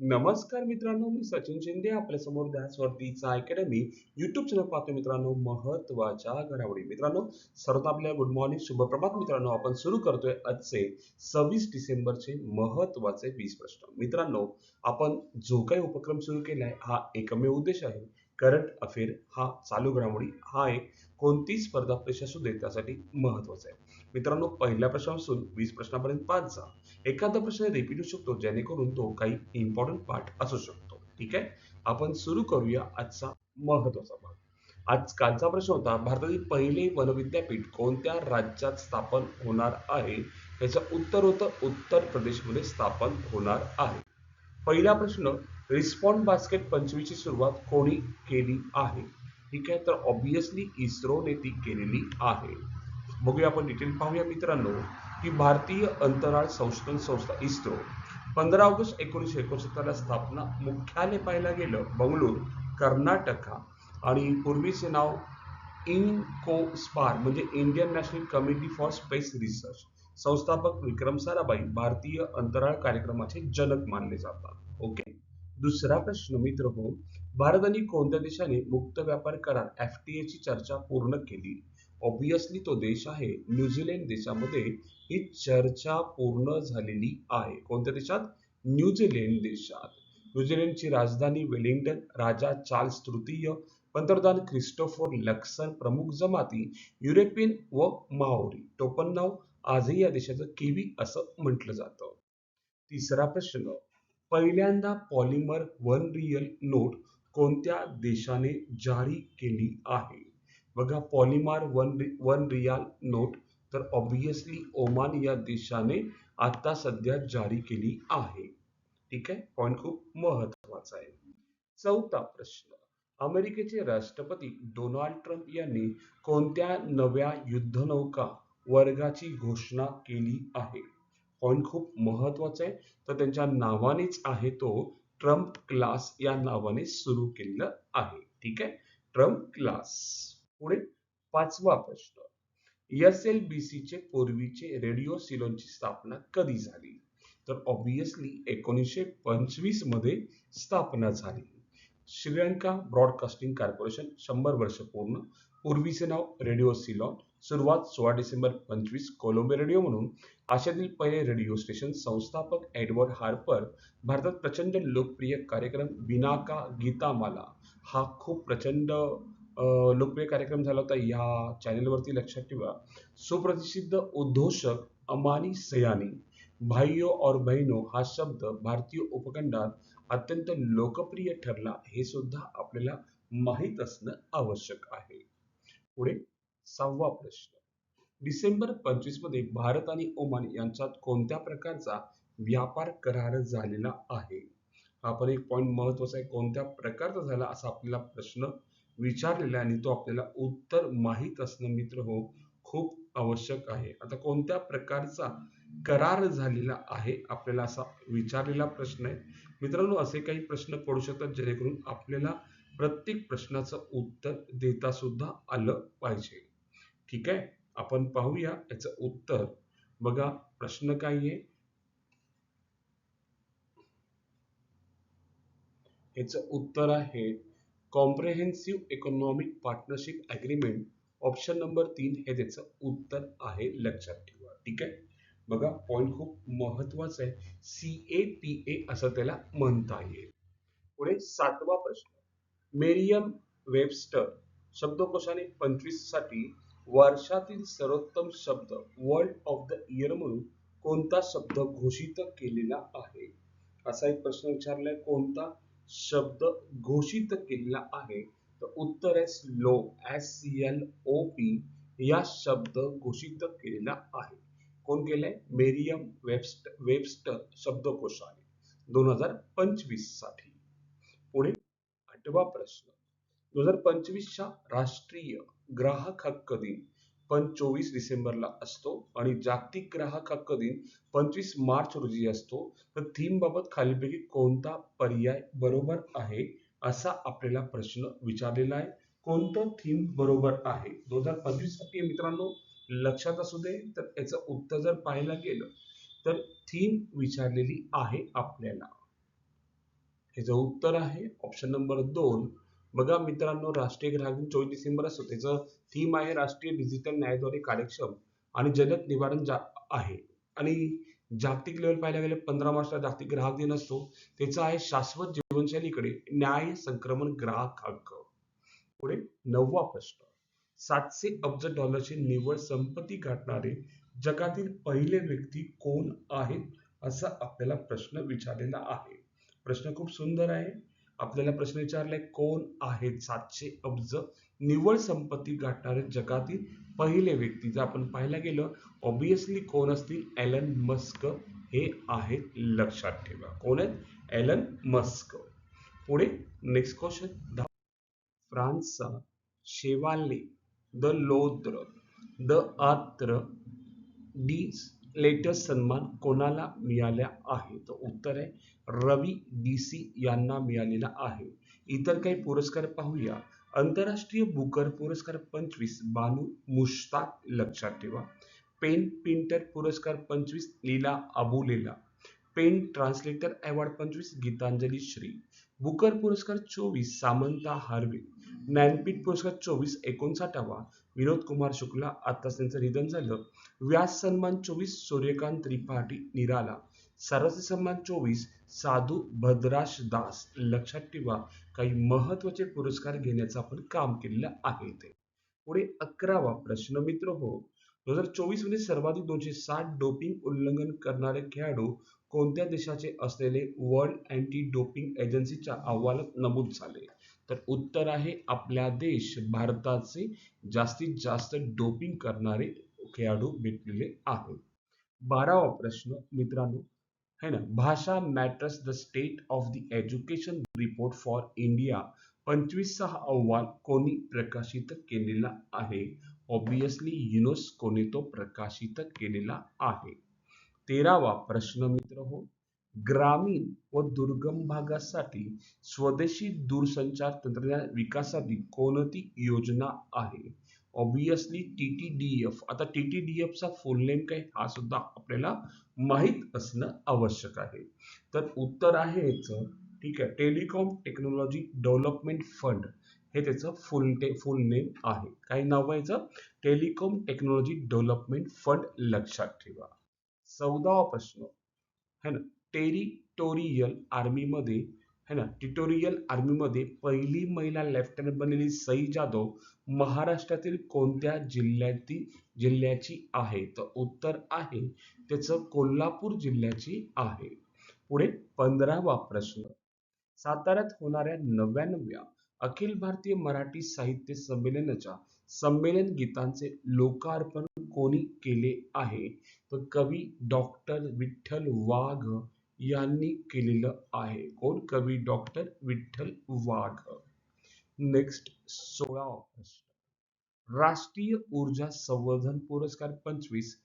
नमस्कार मित्रांनो मी सचिन शिंदे आपल्यासमोर ध्यासवरतीचा अकॅडमी युट्यूब चॅनल पाहतो मित्रांनो महत्त्वाच्या घडामोडी. मित्रांनो सर्वात आपल्या गुड मॉर्निंग शुभप्रभात मित्रांनो आपण सुरू करतोय आजचे सव्वीस डिसेंबरचे महत्त्वाचे वीस प्रश्न. मित्रांनो आपण जो काही उपक्रम सुरू केलाय हा एकमेव उद्देश आहे. करंट अफेअर हा चालू घडामोडी हा एक कोणतीही स्पर्धा परीक्षा असू दे त्यासाठी महत्त्वाचा आहे. मित्रांनो पहिल्या प्रश्नापासून वीस प्रश्नापर्यंत पाच जा. एखादा प्रश्न रिपीट होऊ शकतो जेणेकरून तो काही इम्पॉर्टंट पार्ट असू शकतो. ठीक आहे? आपण सुरू करूया आजचा महत्त्वाचा भाग. आज कालचा प्रश्न होता भारतातील पहिले वनविद्यापीठ कोणत्या राज्यात स्थापन होणार आहे? याचं उत्तर होतं उत्तर प्रदेशमध्ये स्थापन होणार आहे. पहिला प्रश्न रिस्पॉन्ड बास्केट पंचवीसची सुरुवात कोणी केली आहे? ठीक आहे तर ऑब्विसली इस्रोने ती केलेली आहे. बघूया आपण डिटेल पाहूया मित्रांनो की भारतीय अंतराळ संशोधन संस्था इस्रो पंधरा ऑगस्ट एकोणीसशे एकोणसत्तरला स्थापना मुख्यालय पाहायला गेलं बंगळूर कर्नाटका. आणि पूर्वीचे नाव इनको स्पार म्हणजे Indian National Committee for Space Research. संस्थापक विक्रम साराभाई भारतीय अंतराळ कार्यक्रमाचे जनक मानले जातात. ओके. दुसरा प्रश्न मित्र हो भारत आणि कोणत्या देशाने मुक्त व्यापार करार एफ टी ची चर्चा पूर्ण केली? ऑब्विसली तो देश आहे न्यूझीलंड देशामध्ये ही चर्चा पूर्ण झालेली आहे. कोणत्या देशात? न्यूझीलंड देशात. न्यूझीलंडची राजधानी वेलिंग्टन राजा चार्ल्स तृतीय पंतप्रधान क्रिस्टोफर लक्सन प्रमुख जमाती युरोपियन व माओरी. टोपन नाव आजही या देशाचं किवी असं म्हटलं जातं. तिसरा प्रश्न पहिल्यांदा पॉलिमर वन रियल नोट कोणत्या देशाने जारी केली आहे? बघा polymer one one rial note तर ऑब्विसली ओमान या देशाने आता सध्या जारी केली आहे. ठीक आहे? पॉईंट खूप महत्त्वाचा आहे. चौथा प्रश्न. अमेरिकेचे राष्ट्रपती डोनाल्ड ट्रम्प यांनी कोणत्या नव्या युद्धनौका वर्गाची घोषणा केली आहे? पॉईंट खूप महत्त्वाचा आहे. तर त्यांच्या नावानेच आहे तो ट्रम्प क्लास या नावाने सुरू केलेलं आहे. ठीक आहे? Trump class. पुढे पाचवा प्रश्न. एस एल बी सीचे पूर्वीचे रेडिओ सिलोनची स्थापना कधी झाली? तर ऑब्विसली एकोणीसशे पंचवीसमध्ये स्थापना झाली. श्रीलंका ब्रॉडकास्टिंग कॉर्पोरेशन शंभर वर्ष पूर्ण पूर्वीचे नाव रेडिओ सिलॉन सुरुवात सोळा डिसेंबर पंचवीस कोलंबो रेडिओ म्हणून आशियातील पहिले रेडिओ स्टेशन संस्थापक एडवर्ड हार्पर भारतात प्रचंड लोकप्रिय कार्यक्रम बिनाका गीतामाला. हा खूप प्रचंड लोकप्रिय कार्यक्रम झाला होता. या चॅनेलवरती लक्षात ठेवा. सुप्रतिसिद्ध उद्घोषक अमानी सयानी भाइयो और बहिनो हा शब्द भारतीय उपखंडात अत्यंत लोकप्रिय ठरला हे सुद्धा आपल्याला माहीत असणं आवश्यक आहे. पुढे सहावा प्रश्न. डिसेंबर पंचवीसमध्ये भारत आणि ओमान यांच्यात कोणत्या प्रकारचा व्यापार करार झालेला आहे? हा पण एक पॉईंट महत्त्वाचा आहे. कोणत्या प्रकारचा झाला असा आपल्याला प्रश्न विचारलेला आहे आणि तो आपल्याला उत्तर माहीत असणं मित्र हो खूप आवश्यक आहे. आता कोणत्या प्रकारचा करार झालेला आहे? आपल्याला असा विचारलेला प्रश्न आहे. मित्रांनो असे काही प्रश्न पडू शकतात जेणेकरून आपल्याला प्रत्येक प्रश्नाचं उत्तर देता सुद्धा आलं पाहिजे. ठीक आहे? आपण पाहूया याचं उत्तर. बघा प्रश्न काय आहे? याचं उत्तर आहे comprehensive economic partnership agreement option number तीन हे त्याचं उत्तर आहे लक्षात ठेवा. ठीक आहे? बघा पॉइंट खूप महत्त्वाचा आहे. सी ए पी ए असं त्याला म्हणता येईल. पुढे सातवा प्रश्न. मेरियम वेबस्टर शब्दकोशाने पंचवीससाठी वर्षातील सर्वोत्तम शब्द वर्ल्ड ऑफ द इयर म्हणून कोणता शब्द घोषित केलेला आहे? असा एक प्रश्न विचारलाय. कोणता शब्द घोषित केलेला आहे? तर उत्तर आहे slow S C L O P या शब्द घोषित केलेला आहे. कोण केलंय? मेरियम वेबस्ट वेबस्टर शब्दकोशाने दोन हजार पंचवीससाठी पुढे आठवा प्रश्न. दोन हजार पंचवीसच्या राष्ट्रीय ग्राहक हक्क दिन पण चोवीस डिसेंबरला असतो आणि जागतिक ग्राहक हक्क दिन पंचवीस मार्च रोजी असतो. तर थीम बाबत खालीलपैकी कोणता पर्याय बरोबर आहे असा आपल्याला प्रश्न विचारलेला आहे. कोणतं थीम बरोबर आहे? दोन हजार पंचवीससाठी मित्रांनो लक्षात असू दे तर याचं उत्तर जर पाहायला गेलं तर थीम विचारलेली आहे आपल्याला. त्याचं उत्तर आहे ऑप्शन नंबर दोन. बघा मित्रांनो राष्ट्रीय ग्राहक दिन चोवीस डिसेंबर असतो. त्याचं थीम आहे राष्ट्रीय डिजिटल न्यायाद्वारे कार्यक्षम आणि जलद निवारण जा आहे. आणि जागतिक लेवल पाहायला गेलं पंधरा मार्चला जागतिक ग्राहक दिन असतो. त्याचा आहे शाश्वत जीवनशैलीकडे न्याय संक्रमण ग्राहक हक्क. पुढे नववा प्रश्न. सातशे अब्ज डॉलरची निव्वळ संपत्ती गाठणारे जगातील पहिले व्यक्ती कोण आहेत असा आपल्याला प्रश्न विचारलेला आहे. प्रश्न खूप सुंदर आहे. आपल्याला प्रश्न विचारलाय कोण आहेत सातशे अब्ज? निव्वळ संपत्ती गाठणारे जगातील पहिले व्यक्ती. जर आपण पाहायला गेलं ऑब्विसली कोण असतील? एलन मस्क हे आहेत लक्षात ठेवा. कोण आहेत? एलन मस्क पुढे नेक्स्ट क्वेश्चन फ्रान्सचा शेवाले द लोद्र द आत्र डी लेटेस्ट सन्मान कोणाला मिळाल्या आहे? तर उत्तर आहे रवी डीसी यांना मिळालेला आहे. इतर काही पुरस्कार पाहूया. आंतरराष्ट्रीय बुकर पुरस्कार पंचवीस बानू मुश्ताक लक्षात ठेवा. पेन पिंटर पुरस्कार पंचवीस Leila Aboulela PEN translator award पंचवीस गीतांजली श्री. बुकर पुरस्कार चोवीस सामंता हार्वे. ज्ञानपीठ पुरस्कार चोवीस एकोणसाठावा. विनोद कुमार शुक्ला आत्ताच त्यांचं निधन झालं. व्यास सन्मान चोवीस सूर्यकांत त्रिपाठी निराला. सरस्वती सन्मान चोवीस साधू भद्राश दास. लक्षात ठेवा काही महत्त्वाचे पुरस्कार घेण्याचं आपण काम केलेलं आहे ते. पुढे अकरावा प्रश्न मित्र हो. दोन हजार चोवीसमध्ये सर्वाधिक दोनशे साठ डोपिंग उल्लंघन करणारे खेळाडू कोणत्या देशाचे असलेले वर्ल्ड अँटी डोपिंग एजन्सीच्या अहवालात नमूद झाले? तर उत्तर आहे आपल्या देश भारताचे जास्तीत जास्त डोपिंग करणारे खेळाडू भेटलेले आहेत. बारावा प्रश्न मित्रांनो है ना? Bhasha matters the state of the education report for India पंचवीसचा हा अहवाल कोणी प्रकाशित केलेला आहे? ऑब्विसली कोणी तो प्रकाशित केलेला आहे. तेरावा प्रश्न मित्र हो ग्रामीण व दुर्गम भागासाठी स्वदेशी दूरसंचार तंत्रज्ञान विकासासाठी कोणती योजना आहे? Obviously T T D F आता टी टी डी एफचा फुल नेम काय? हा सुद्धा आपल्याला माहीत असणं आवश्यक आहे. तर उत्तर आहे याचं. ठीक आहे. टेलिकॉम टेक्नॉलॉजी डेव्हलपमेंट फंड हे त्याचं फुल टे फुल नेम आहे. काय नाव आहे याचं? टेलिकॉम टेक्नॉलॉजी डेव्हलपमेंट फंड लक्षात ठेवा. चौदावा प्रश्न. है ना? टेरिटोरियल आर्मीमध्ये है ना? टिटोरियल आर्मीमध्ये पहिली महिला लेफ्टनंट बनलेली सई जाधव महाराष्ट्रातील कोणत्या जिल्ह्यातील जिल्ह्याची आहे? तर उत्तर आहे त्याचं कोल्हापूर जिल्ह्याची आहे. पुढे पंधरावा प्रश्न साताऱ्यात होणाऱ्या नव्याण्णव्या अखिल भारतीय मराठी साहित्य संमेलनाच्या संमेलन गीतांचे लोकार्पण कोणी केले आहे? तर कवी डॉक्टर विठ्ठल वाघ यांनी केलेलं आहे. कोण? कवी डॉक्टर विठ्ठल वाघ. नेक्स्ट सोळा ऑगस्ट. राष्ट्रीय ऊर्जा संवर्धन पुरस्कार पंचवीस.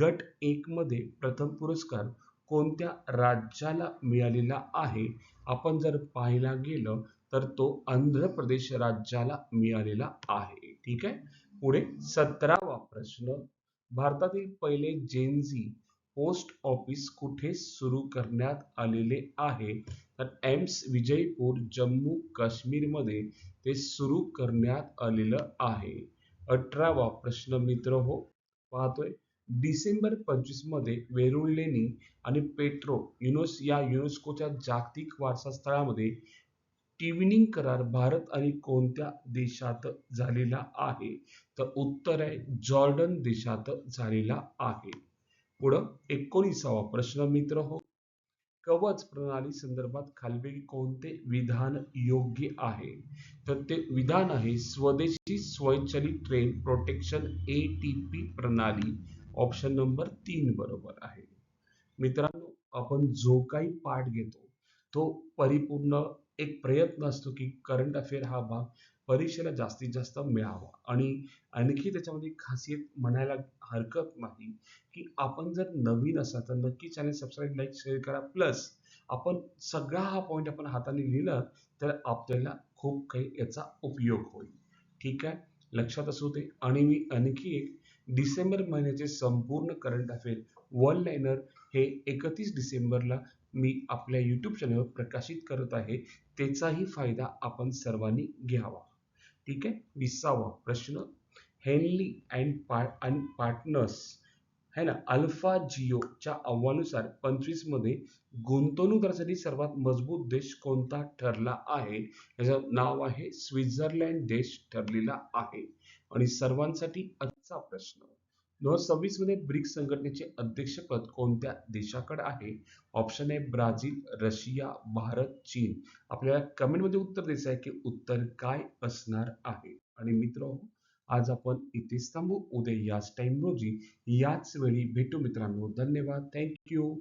गट एक मध्ये प्रथम पुरस्कार कोणत्या राज्याला मिळालेला आहे? आपण जर पाहायला गेलं तर तो आंध्र प्रदेश राज्याला मिळालेला आहे. ठीक आहे? पुढे सतरावा प्रश्न. भारतातील पहिले जेनझी पोस्ट ऑफिस कुठे सुरू करण्यात आलेले आहे? तर एम्स विजयपूर जम्मू काश्मीरमध्ये ते सुरू करण्यात आलेलं आहे. अठरावा प्रश्न मित्र हो पाहतोय. डिसेंबर पंचवीसमध्ये वेरूळ लेणी आणि पेट्रो युनोस या युनेस्कोच्या जागतिक वारसा स्थळामध्ये करार भारत आणि कोणत्या देशात झालेला आहे? तर उत्तर आहे जॉर्डन देशात झालेला आहे. पुढं एकोणीसावा प्रश्न मित्र हो. कवच प्रणाली संदर्भात खालपैकी कोणते विधान योग्य आहे? तर ते विधान आहे स्वदेशी स्वयंचलित train protection A T P प्रणाली. ऑप्शन नंबर तीन बरोबर आहे. मित्रांनो आपण जो काही पाठ घेतो तो परिपूर्ण एक प्रयत्न असतो की करंट अफेअर हा भाग परीक्षेला जास्तीत जास्त मिळावा. आणि आणखी त्याच्यामध्ये खासियत म्हणायला हरकत नाही की आपण जर नवीन असाल तर नक्की चॅनल सबस्क्राईब लाईक शेअर करा. प्लस आपण सगळा हा पॉईंट आपण हाताने लिहिलं तर आपल्याला खूप काही याचा उपयोग होईल. ठीक आहे? लक्षात असू दे. आणि मी आणखी एक डिसेंबर महिन्याचे संपूर्ण करंट अफेअर वन लाईनर हे एकतीस डिसेंबरला मी आपल्या यूट्यूब चॅनलवर प्रकाशित करत आहे. त्याचाही फायदा आपण सर्वांनी घ्यावा. ठीक आहे? विसावा प्रश्न. हेनली अँड पा अँड पार्टनर्स है ना? अल्फा जिओच्या अव्वानुसार पंचवीसमध्ये गुंतवणूकदारासाठी सर्वात मजबूत देश कोणता ठरला आहे? याचं नाव आहे स्वित्झर्लंड देश ठरलेला आहे. आणि सर्वांसाठी आजचा प्रश्न. दोन हजार सव्वीसमध्ये ब्रिक्स संघटनेचे अध्यक्षपद कोणत्या देशाकडे आहे? ऑप्शन आहे ब्राझील रशिया भारत चीन. आपल्याला कमेंटमध्ये उत्तर द्यायचं आहे की उत्तर काय असणार आहे. आणि मित्र आज आपण इथेच थांबू. उद्या याच टाइम रोजी याच वेळी भेटू मित्रांनो. धन्यवाद. थँक्यू